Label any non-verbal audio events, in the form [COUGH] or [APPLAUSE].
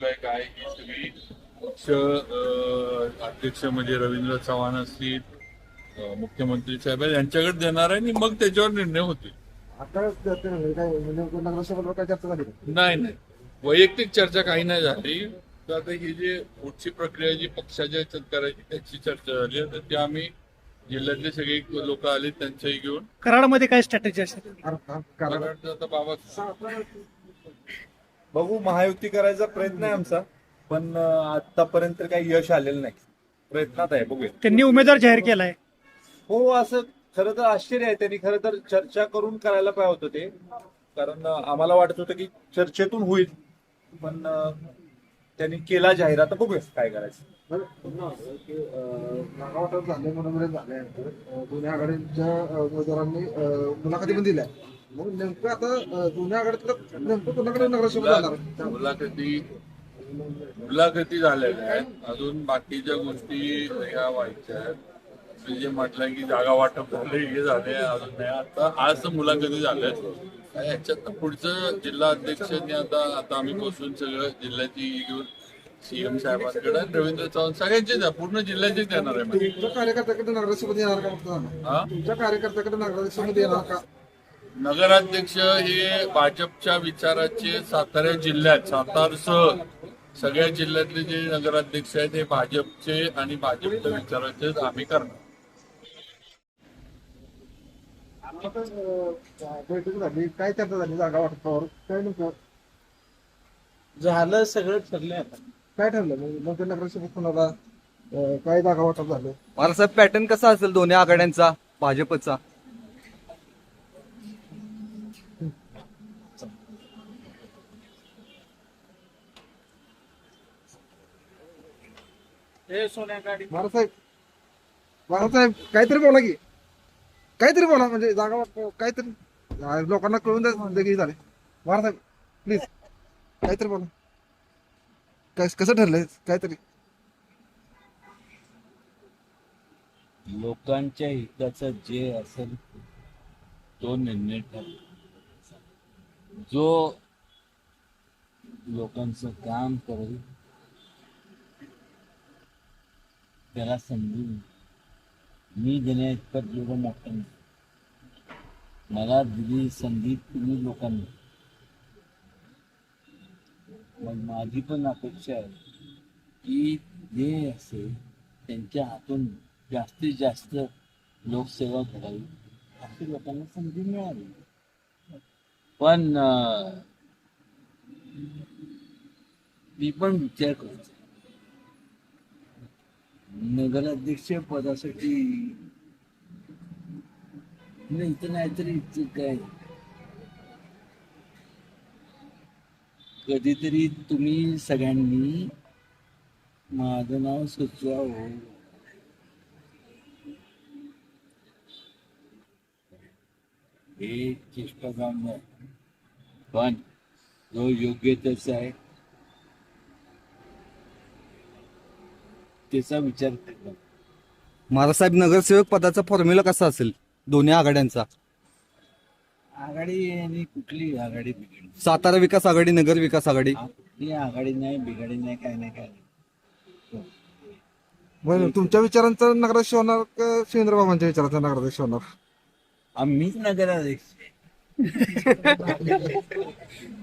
काय काय ही सगळी पक्ष अध्यक्ष म्हणजे रवींद्र चव्हाण असतील मुख्यमंत्री साहेब आहेत, यांच्याकडे देणार आहे आणि मग त्याच्यावर निर्णय होतील. म्हणजे का? नाही नाही. वैयक्तिक चर्चा काही नाही झाली. तर आता ही जी पुढची प्रक्रिया जी पक्षाच्या करायची त्याची चर्चा झाली. तर ते आम्ही जिल्ह्यातले सगळे लोक आले त्यांच्याही घेऊन. कराडमध्ये काय स्ट्रॅटेजी असेल? कराडचं आता बाबा बघू महायुती करायचा प्रयत्न आहे आमचा पण आतापर्यंत काही यश आलेलं नाही. प्रयत्नात आहे बघूया. त्यांनी उमेदवार जाहीर केलाय. हो असं खरं तर आश्चर्य आहे. त्यांनी खरं तर चर्चा करून करायला पाहिजे होतं ते. कारण आम्हाला वाटत होतं की चर्चेतून होईल. पण त्यांनी केला जाहीर. आता बघूया काय करायचं. झाले मनोरंजन झाल्यानंतर दोन्ही आघाडीच्या उमेदवारांनी मुलाखती पण दिल्या मग नेमकं आता नेमकं कोणाकडे नगरसेवक जाणार? मुलाखती मुलाखती झालेल्या आहेत. अजून बाकीच्या गोष्टी ह्या व्हायच्या आहेत. जे म्हटलं की जागा वाटप झाले हे झाले अजून नाही. आता आज तर मुलाखती झाल्या याच्यात पुढचं जिल्हा अध्यक्षांनी आता आता आम्ही बसून सगळं जिल्ह्याची घेऊन सीएम साहेबांकडे रवींद्र चव्हाण सगळ्यांचेच आहे. पूर्ण जिल्ह्याचेच देणार आहे. तुमच्या कार्यकर्त्याकडे नगरसेवक येणार का तुमच्या कार्यकर्त्याकडे नगरसेवक येणार का? नगराध्यक्ष हे भाजपच्या विचाराचे सातारा जिल्ह्यात सातारसह सगळ्या जिल्ह्यातले जे नगराध्यक्ष आहेत हे भाजपचे आणि भाजपच्या विचाराचे आम्ही करणार. बैठक झाली. काय चर्चा झाली? जागा वाटपावर. काय झालं सगळं ठरलंय आता. काय ठरलं? मग मग नगरसेवक कोणाला अं, काय जागा वाटप झालं? महाराष्ट्रात पॅटर्न कसा असेल दोन्ही आघाड्यांचा भाजपचा? हे महाराज काहीतरी बोला की. काहीतरी बोला म्हणजे जागा वाटप काहीतरी. लोकांना कळून द्या की झाले. महाराज प्लीज काहीतरी बोला. काय कसं ठरलंय काहीतरी? लोकांच्या हिताचा जे असेल तो निर्णय ठरेल. जो लोकांचं काम करेल त्याला संधी मी देण्या इतकं एवढं मोठं नाही. मला दिली संधी तुम्ही लोकांनी. मग माझी पण अपेक्षा आहे की जे असेल त्यांच्या हातून जास्तीत जास्त लोकसेवा करावी अशी लोकांना संधी मिळाली पण मी पण विचार करतो. नगराध्यक्ष पदासाठी नाही म्हणजे इथं नाहीतरी इथं काय? कधीतरी तुम्ही सगळ्यांनी माझं नाव सुचवावं. हे चेष्टा काम पण जो योग्य त्याचा आहे. त्याचा विचार करा महाराजसाहेब नगरसेवक पदाचा फॉर्म्युला कसा असेल? दोन्ही आघाड्यांचा. आघाडी आणि कुठली आघाडी बिघडी सातारा विकास आघाडी नगर विकास आघाडी. कुठली आघाडी नाही बिघाडी नाही काय नाही काय नाही. बरं तुमच्या विचारांचा नगराध्यक्ष होणार का शिवेंद्र बाबांच्या विचारांचा नगराध्यक्ष होणार? आम्हीच नगराध्यक्ष [LAUGHS]